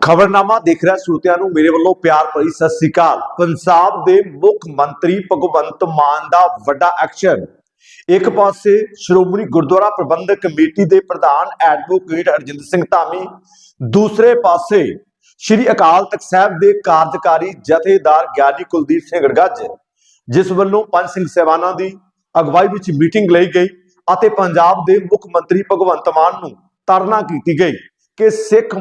ਖਬਰਨਾਮਾ ਦੇਖ ਰਿਹਾ ਸਰੋਤਿਆਂ ਨੂੰ ਮੇਰੇ ਵੱਲੋਂ ਪਿਆਰ ਭਰੀ ਸਤਿ ਸ੍ਰੀ ਅਕਾਲ। ਪੰਜਾਬ ਦੇ ਮੁੱਖ ਮੰਤਰੀ ਭਗਵੰਤ ਮਾਨ ਦਾ ਵੱਡਾ ਐਕਸ਼ਨ। ਇੱਕ ਪਾਸੇ ਸ਼੍ਰੋਮਣੀ ਗੁਰਦੁਆਰਾ ਪ੍ਰਬੰਧਕ ਕਮੇਟੀ ਦੇ ਪ੍ਰਧਾਨ ਐਡਵੋਕੇਟ ਹਰਜਿੰਦਰ ਸਿੰਘ ਧਾਮੀ, ਦੂਸਰੇ ਪਾਸੇ ਸ਼੍ਰੀ ਅਕਾਲ ਤਖਤ ਸਾਹਿਬ ਦੇ ਕਾਰਜਕਾਰੀ ਜਥੇਦਾਰ ਗਿਆਨੀ ਕੁਲਦੀਪ ਸਿੰਘ ਗੜਗੱਜ ਜਿਸ ਵੱਲੋਂ ਪੰਜ ਸਿੰਘ ਸਹਿਬਾਨਾਂ ਦੀ ਅਗਵਾਈ ਵਿੱਚ ਮੀਟਿੰਗ ਲਈ ਗਈ ਅਤੇ ਪੰਜਾਬ ਦੇ ਮੁੱਖ ਮੰਤਰੀ ਭਗਵੰਤ ਮਾਨ ਨੂੰ ਤਰਨਾ ਕੀਤੀ ਗਈ। ਕਿ ਸਿੱਖ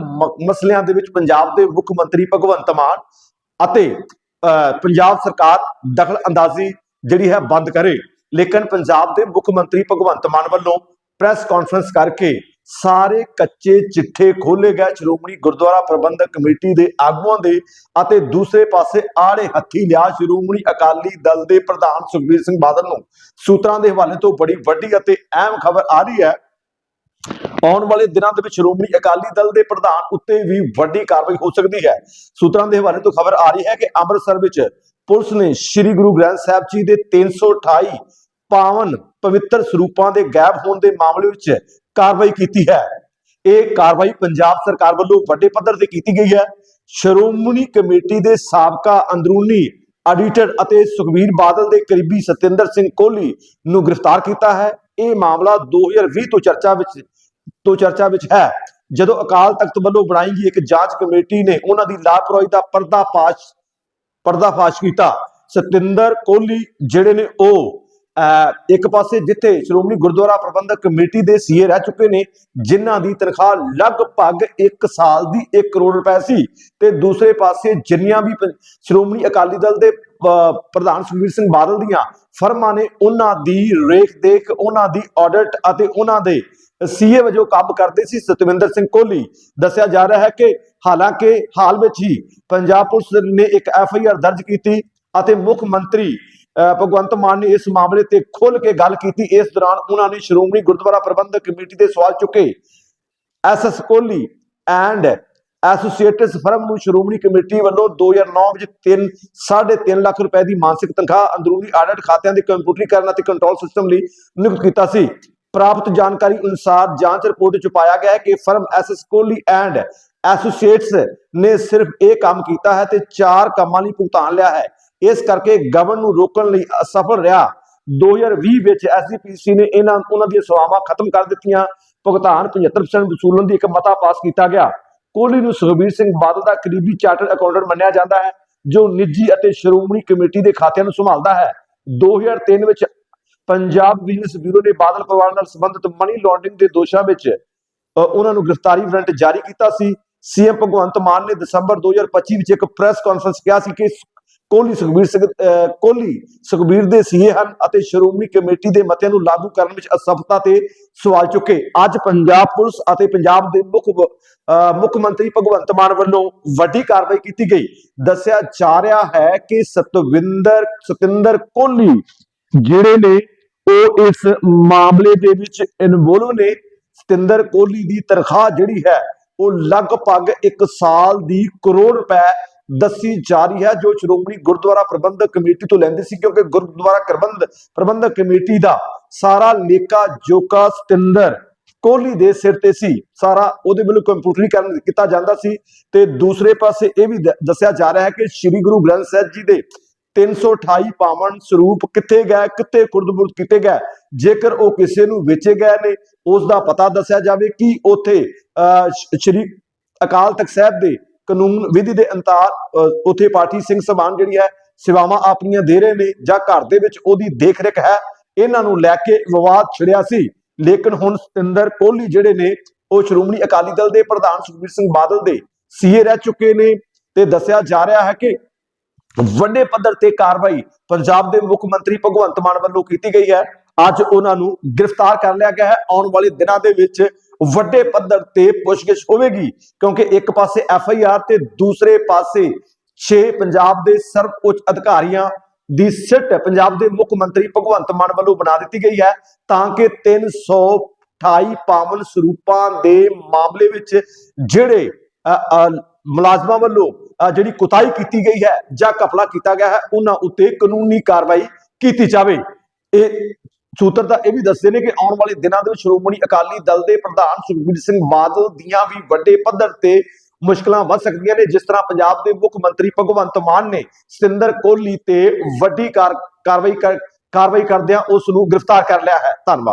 ਮਸਲਿਆਂ ਦੇ ਵਿੱਚ ਪੰਜਾਬ ਦੇ ਮੁੱਖ ਮੰਤਰੀ ਭਗਵੰਤ ਮਾਨ ਅਤੇ ਅਹ, ਪੰਜਾਬ ਸਰਕਾਰ ਦਖਲ ਅੰਦਾਜ਼ੀ ਜਿਹੜੀ ਹੈ ਬੰਦ ਕਰੇ। ਲੇਕਿਨ ਪੰਜਾਬ ਦੇ ਮੁੱਖ ਮੰਤਰੀ ਭਗਵੰਤ ਮਾਨ ਵੱਲੋਂ ਪ੍ਰੈਸ ਕਾਨਫਰੰਸ ਕਰਕੇ ਸਾਰੇ ਕੱਚੇ ਚਿੱਠੇ ਖੋਲੇ ਗਏ। ਸ਼੍ਰੋਮਣੀ ਗੁਰਦੁਆਰਾ ਪ੍ਰਬੰਧਕ ਕਮੇਟੀ ਦੇ ਆਗੂਆਂ ਦੇ ਅਤੇ ਦੂਸਰੇ ਪਾਸੇ ਆੜੇ ਹੱਥੀ ਲਿਆ ਸ਼੍ਰੋਮਣੀ ਅਕਾਲੀ ਦਲ ਦੇ ਪ੍ਰਧਾਨ ਸੁਖਬੀਰ ਸਿੰਘ ਬਾਦਲ ਨੂੰ। ਸੂਤਰਾਂ ਦੇ ਹਵਾਲੇ ਤੋਂ ਬੜੀ ਵੱਡੀ ਅਤੇ ਅਹਿਮ ਖਬਰ ਆ ਰਹੀ ਹੈ ਆਉਣ ਵਾਲੇ ਦਿਨਾਂ ਦੇ ਵਿੱਚ ਸ਼੍ਰੋਮਣੀ ਅਕਾਲੀ ਦਲ ਦੇ ਪ੍ਰਧਾਨ ਉੱਤੇ ਵੀ ਵੱਡੀ ਕਾਰਵਾਈ ਹੋ ਸਕਦੀ ਹੈ। ਸੂਤਰਾਂ ਦੇ ਹਵਾਲੇ ਤੋਂ ਖਬਰ ਆ ਰਹੀ ਹੈ ਕਿ ਅੰਮ੍ਰਿਤਸਰ ਵਿੱਚ ਪੁਲਿਸ ਨੇ ਸ੍ਰੀ ਗੁਰੂ ਗ੍ਰੰਥ ਸਾਹਿਬ ਜੀ ਦੇ 328 ਪਾਵਨ ਪਵਿੱਤਰ ਸਰੂਪਾਂ ਦੇ ਗਾਇਬ ਹੋਣ ਦੇ ਮਾਮਲੇ ਵਿੱਚ ਕਾਰਵਾਈ ਕੀਤੀ ਹੈ। ਇਹ ਕਾਰਵਾਈ ਪੰਜਾਬ ਸਰਕਾਰ ਵੱਲੋਂ ਵੱਡੇ ਪੱਧਰ ਤੇ ਕੀਤੀ ਗਈ ਹੈ। ਸ਼੍ਰੋਮਣੀ ਕਮੇਟੀ ਦੇ ਸਾਬਕਾ ਅੰਦਰੂਨੀ ਆਡੀਟਰ ਅਤੇ ਸੁਖਬੀਰ ਬਾਦਲ ਦੇ ਕਰੀਬੀ ਸਤਿੰਦਰ ਸਿੰਘ ਕੋਹਲੀ ਨੂੰ ਗ੍ਰਿਫਤਾਰ ਕੀਤਾ ਹੈ। ਇਹ ਮਾਮਲਾ 2020 ਤੋਂ ਚਰਚਾ ਵਿੱਚ, ਤੋਂ ਚਰਚਾ ਵਿੱਚ ਹੈ। ਜਦੋਂ ਅਕਾਲ ਤਖਤ ਵੱਲੋਂ ਬਣਾਈ ਗਈ ਇੱਕ ਜਾਂਚ ਕਮੇਟੀ ਨੇ ਉਹਨਾਂ ਦੀ ਲਾਪਰਵਾਹੀ ਦਾ ਪਰਦਾਫਾਸ਼ ਪਰਦਾਫਾਸ਼ ਕੀਤਾ। ਸਤਿੰਦਰ ਕੋਹਲੀ, ਜਿਹੜੇ ਨੇ ਉਹ ਇੱਕ ਪਾਸੇ ਜਿੱਥੇ ਸ਼੍ਰੋਮਣੀ ਗੁਰਦੁਆਰਾ ਪ੍ਰਬੰਧਕ ਕਮੇਟੀ ਦੇ ਸੀਏ ਰਹਿ ਚੁੱਕੇ ਨੇ, ਜਿਨ੍ਹਾਂ ਦੀ ਤਨਖਾਹ ਲਗਭਗ 1 ਸਾਲ ਦੀ 1 ਕਰੋੜ ਰੁਪਏ ਸੀ ਤੇ ਦੂਸਰੇ ਪਾਸੇ ਜਿੰਨੀਆਂ ਵੀ ਸ਼੍ਰੋਮਣੀ ਅਕਾਲੀ ਦਲ ਦੇ ਪ੍ਰਧਾਨ ਸੁਖਬੀਰ ਸਿੰਘ ਬਾਦਲ ਦੀਆਂ ਫਰਮਾਂ ਨੇ, ਉਹਨਾਂ ਦੀ ਰੇਖ ਦੇਖ, ਉਹਨਾਂ ਦੀ ਆਡਿਟ ਅਤੇ ਉਹਨਾਂ ਦੇ ਸੀਏ ਵਜੋਂ ਕੰਮ ਕਰਦੇ ਸੀ ਸਤਵਿੰਦਰ ਸਿੰਘ ਕੋਹਲੀ। ਦੱਸਿਆ ਜਾ ਰਿਹਾ ਹੈ ਕਿ ਹਾਲਾਂਕਿ ਹਾਲ ਵਿੱਚ ਹੀ ਪੰਜਾਬ ਪੁਲਿਸ ਨੇ ਇੱਕ ਐਫ ਆਈ ਆਰ ਦਰਜ ਕੀਤੀ ਅਤੇ ਮੁੱਖ ਮੰਤਰੀ ਅਹ, ਭਗਵੰਤ ਮਾਨ ਨੇ ਇਸ ਮਾਮਲੇ ਤੇ ਖੁੱਲ ਕੇ ਗੱਲ ਕੀਤੀ। ਇਸ ਦੌਰਾਨ ਉਹਨਾਂ ਨੇ ਸ਼੍ਰੋਮਣੀ ਗੁਰਦੁਆਰਾ ਪ੍ਰਬੰਧਕ ਕਮੇਟੀ ਦੇ ਸਵਾਲ ਚੁੱਕੇ। SS Kohli and associates firm ਨੂੰ ਸ਼੍ਰੋਮਣੀ ਕਮੇਟੀ ਵੱਲੋਂ 2009 ਵਿੱਚ 3 3.5 ਲੱਖ ਰੁਪਏ ਦੀ ਮਾਨਸਿਕ ਤਨਖਾਹ ਅੰਦਰੂਨੀ ਆਡਿਟ ਖਾਤਿਆਂ ਦੇ ਕੰਪਿਊਟਰੀਕਰਨ ਅਤੇ ਕੰਟਰੋਲ ਸਿਸਟਮ ਲਈ ਨਿਯੁਕਤ ਕੀਤਾ ਸੀ। ਪ੍ਰਾਪਤ ਜਾਣਕਾਰੀ ਅਨੁਸਾਰ ਜਾਂਚ ਰਿਪੋਰਟ ਵਿੱਚ ਪਾਇਆ ਗਿਆ ਹੈ ਕਿ firm SS Kohli and associates ਨੇ ਸਿਰਫ ਇਹ ਕੰਮ ਕੀਤਾ ਹੈ ਤੇ ਚਾਰ ਕੰਮਾਂ ਲਈ ਭੁਗਤਾਨ ਲਿਆ ਹੈ। ਇਸ ਕਰਕੇ ਗਵਰਨ ਨੂੰ ਰੋਕਣ ਲਈ ਅਸਫਲ ਰਿਹਾ। 2020 ਵਿੱਚ ਐਸਜੀਪੀਸੀ ਨੇ ਇਹਨਾਂ, ਉਹਨਾਂ ਦੀਆਂ ਸੇਵਾਵਾਂ ਖਤਮ ਕਰ ਦਿੱਤੀਆਂ। ਭੁਗਤਾਨ 75% ਵਸੂਲਣ ਦੀ ਇੱਕ ਮਤਾ ਪਾਸ ਕੀਤਾ ਗਿਆ। ਕੋਹਲੀ ਨੂੰ ਸੁਖਬੀਰ ਸਿੰਘ ਬਾਦਲ ਦਾ ਕਰੀਬੀ ਚਾਰਟਰ ਅਕਾਊਂਟੈਂਟ ਮੰਨਿਆ ਜਾਂਦਾ ਹੈ, ਜੋ ਨਿੱਜੀ ਅਤੇ ਸ਼੍ਰੋਮਣੀ ਕਮੇਟੀ ਦੇ ਖਾਤਿਆਂ ਨੂੰ ਸੰਭਾਲਦਾ ਹੈ। 2003 ਵਿੱਚ ਪੰਜਾਬ ਬਿਜ਼ਨਸ ਬਿਊਰੋ ਨੇ ਬਾਦਲ ਪਰਿਵਾਰ ਨਾਲ ਸੰਬੰਧਿਤ ਮਨੀ ਲਾਂਡਰਿੰਗ ਦੇ ਦੋਸ਼ਾਂ ਵਿੱਚ ਉਹਨਾਂ ਨੂੰ ਗ੍ਰਿਫਤਾਰੀ ਵਾਰੰਟ ਜਾਰੀ ਕੀਤਾ ਸੀ। ਸੀਐਮ ਭਗਵੰਤ ਮਾਨ ਨੇ ਦਸੰਬਰ 2025 ਵਿੱਚ ਇੱਕ ਪ੍ਰੈਸ ਕਾਨਫਰੰਸ ਕਿਹਾ ਸੀ ਕਿ ਕੋਹਲੀ ਸੁਖਬੀਰ ਸਿੰਘ ਕੋਹਲੀ ਸੁਖਬੀਰ ਦੇ ਸੀਏ ਹਨ ਅਤੇ ਸ਼੍ਰੋਮਣੀ ਕਮੇਟੀ ਦੇ ਮਤਿਆਂ ਨੂੰ ਲਾਗੂ ਕਰਨ ਵਿੱਚ ਅਸਫਲਤਾ ਤੇ ਸਵਾਲ ਚੁੱਕੇ। ਅੱਜ ਪੰਜਾਬ ਪੁਲਿਸ ਅਤੇ ਪੰਜਾਬ ਦੇ ਮੁੱਖ ਮੁੱਖ ਮੰਤਰੀ ਭਗਵੰਤ ਮਾਨ ਵੱਲੋਂ ਵੱਡੀ ਕਾਰਵਾਈ ਕੀਤੀ ਗਈ। ਦੱਸਿਆ ਜਾ ਰਿਹਾ ਹੈ ਕਿ ਸਤਵਿੰਦਰ, ਸਤਿੰਦਰ ਕੋਹਲੀ ਜਿਹੜੇ ਨੇ, ਉਹ ਇਸ ਮਾਮਲੇ ਦੇ ਵਿੱਚ ਇਨਵੋਲਵ ਨੇ। ਸਤਿੰਦਰ ਕੋਹਲੀ ਦੀ ਤਨਖਾਹ ਜਿਹੜੀ ਹੈ, ਉਹ ਲਗਭਗ 1 ਸਾਲ ਦੀ ਕਰੋੜ ਰੁਪਏ ਦੱਸੀ ਜਾ ਰਹੀ ਹੈ, ਜੋ ਸ਼੍ਰੋਮਣੀ ਗੁਰਦੁਆਰਾ ਪ੍ਰਬੰਧਕ ਕਮੇਟੀ ਤੋਂ ਲੈਂਦੀ ਸੀ, ਕਿਉਂਕਿ ਗੁਰਦੁਆਰਾ ਪ੍ਰਬੰਧ, ਪ੍ਰਬੰਧਕ ਕਮੇਟੀ ਦਾ ਸਾਰਾ ਲੇਖਾ, ਜੋਕਾ, ਸਤਿੰਦਰ ਕੋਹਲੀ ਦੇ ਸਿਰ ਤੇ ਸੀ। ਸਾਰਾ ਉਹਦੇ ਵੱਲੋਂ ਕੰਪਿਊਟਰੀਕਰਨ ਕੀਤਾ ਜਾਂਦਾ ਸੀ। ਤੇ ਦੂਸਰੇ ਪਾਸੇ ਇਹ ਵੀ ਦੱਸਿਆ ਜਾ ਰਿਹਾ ਹੈ ਕਿ ਸ੍ਰੀ ਗੁਰੂ ਗ੍ਰੰਥ ਸਾਹਿਬ ਜੀ ਦੇ 328 ਪਾਵਨ ਸਰੂਪ ਕਿੱਥੇ ਗਏ, ਕਿੱਥੇ ਖੁਰਦਬੁਰਦ ਕੀਤੇ ਗਏ, ਜੇਕਰ ਉਹ ਕਿਸੇ ਨੂੰ ਵੇਚੇ ਗਏ ਨੇ, ਉਸ ਦਾ ਪਤਾ ਦੱਸਿਆ ਜਾਵੇ ਕਿ ਉਥੇ ਸ਼੍ਰੀ ਅਕਾਲ ਤਖਤ ਸਾਹਿਬ ਦੇ ਕਾਨੂੰਨ ਵਿਧੀ ਦੇ ਅੰਤਰ ਉਥੇ ਪਾਰਟੀ ਸਿੰਘ ਸਮਾਨ ਜਿਹੜੀ ਹੈ, ਸੇਵਾਵਾਂ ਆਪਣੀਆਂ ਦੇ ਰਹੇ ਨੇ ਜਾਂ ਘਰ ਦੇ ਵਿੱਚ ਉਹਦੀ ਦੇਖ-ਰੇਖ ਹੈ, ਇਹਨਾਂ ਨੂੰ ਲੈ ਕੇ ਵਿਵਾਦ ਛਿੜਿਆ ਸੀ। ਲੇਕਿਨ ਹੁਣ ਸਤਿੰਦਰ ਕੋਹਲੀ ਜਿਹੜੇ ਨੇ, ਉਹ ਸ਼੍ਰੋਮਣੀ ਅਕਾਲੀ ਦਲ ਦੇ ਪ੍ਰਧਾਨ ਸੁਖਬੀਰ ਸਿੰਘ ਬਾਦਲ ਦੇ ਸੀਏ ਰਹਿ ਚੁੱਕੇ ਨੇ ਤੇ ਦੱਸਿਆ ਜਾ ਰਿਹਾ ਹੈ ਕਿ ਵੱਡੇ ਪੱਧਰ ਤੇ ਕਾਰਵਾਈ ਪੰਜਾਬ ਦੇ ਮੁੱਖ ਮੰਤਰੀ ਭਗਵੰਤ ਮਾਨ ਵੱਲੋਂ ਕੀਤੀ ਗਈ ਹੈ। ਅੱਜ ਉਹਨਾਂ ਨੂੰ ਗ੍ਰਿਫਤਾਰ ਕਰ ਲਿਆ ਗਿਆ ਹੈ। ਆਉਣ ਵਾਲੇ ਦਿਨਾਂ ਦੇ ਵਿੱਚ ਵੱਡੇ ਪੱਧਰ ਤੇ ਪੁੱਛਗਿੱਛ ਹੋਵੇਗੀ, ਕਿਉਂਕਿ ਇੱਕ ਪਾਸੇ ਐਫ ਆਈ ਆਰ ਤੇ ਦੂਸਰੇ ਪਾਸੇ 6 ਪੰਜਾਬ ਦੇ ਸਰਵ ਅਧਿਕਾਰੀਆਂ ਦੀ ਸਿੱਟ ਪੰਜਾਬ ਦੇ ਮੁੱਖ ਮੰਤਰੀ ਭਗਵੰਤ ਮਾਨ ਵੱਲੋਂ ਬਣਾ ਦਿੱਤੀ ਗਈ ਹੈ, ਤਾਂ ਕਿ 328 ਪਾਵਨ ਸਰੂਪਾਂ ਦੇ ਮਾਮਲੇ ਵਿੱਚ ਜਿਹੜੇ ਮੁਲਾਜ਼ਮਾਂ ਵੱਲੋਂ ਜਿਹੜੀ ਕੁਤਾਈ ਕੀਤੀ ਗਈ ਹੈ ਜਾਂ ਕਪਲਾ ਕੀਤਾ ਗਿਆ ਹੈ, ਉਹਨਾਂ ਉੱਤੇ ਕਾਨੂੰਨੀ ਕਾਰਵਾਈ ਕੀਤੀ ਜਾਵੇ। ਇਹ ਸੂਤਰ ਤਾਂ ਇਹ ਵੀ ਦੱਸਦੇ ਨੇ ਕਿ ਆਉਣ ਵਾਲੇ ਦਿਨਾਂ ਦੇ ਵਿੱਚ ਸ਼੍ਰੋਮਣੀ ਅਕਾਲੀ ਦਲ ਦੇ ਪ੍ਰਧਾਨ ਸੁਖਬੀਰ ਸਿੰਘ ਬਾਦਲ ਦੀਆਂ ਵੀ ਵੱਡੇ ਪੱਧਰ ਤੇ ਮੁਸ਼ਕਲਾਂ ਵੱਧ ਸਕਦੀਆਂ ਨੇ, ਜਿਸ ਤਰ੍ਹਾਂ ਪੰਜਾਬ ਦੇ ਮੁੱਖ ਮੰਤਰੀ ਭਗਵੰਤ ਮਾਨ ਨੇ ਸਤਿੰਦਰ ਕੋਹਲੀ ਤੇ ਵੱਡੀ ਕਾਰ- ਕਾਰਵਾਈ ਕਰ- ਕਾਰਵਾਈ ਕਰਦਿਆਂ ਉਸ ਨੂੰ ਗ੍ਰਿਫਤਾਰ ਕਰ ਲਿਆ ਹੈ। ਧੰਨਵਾਦ।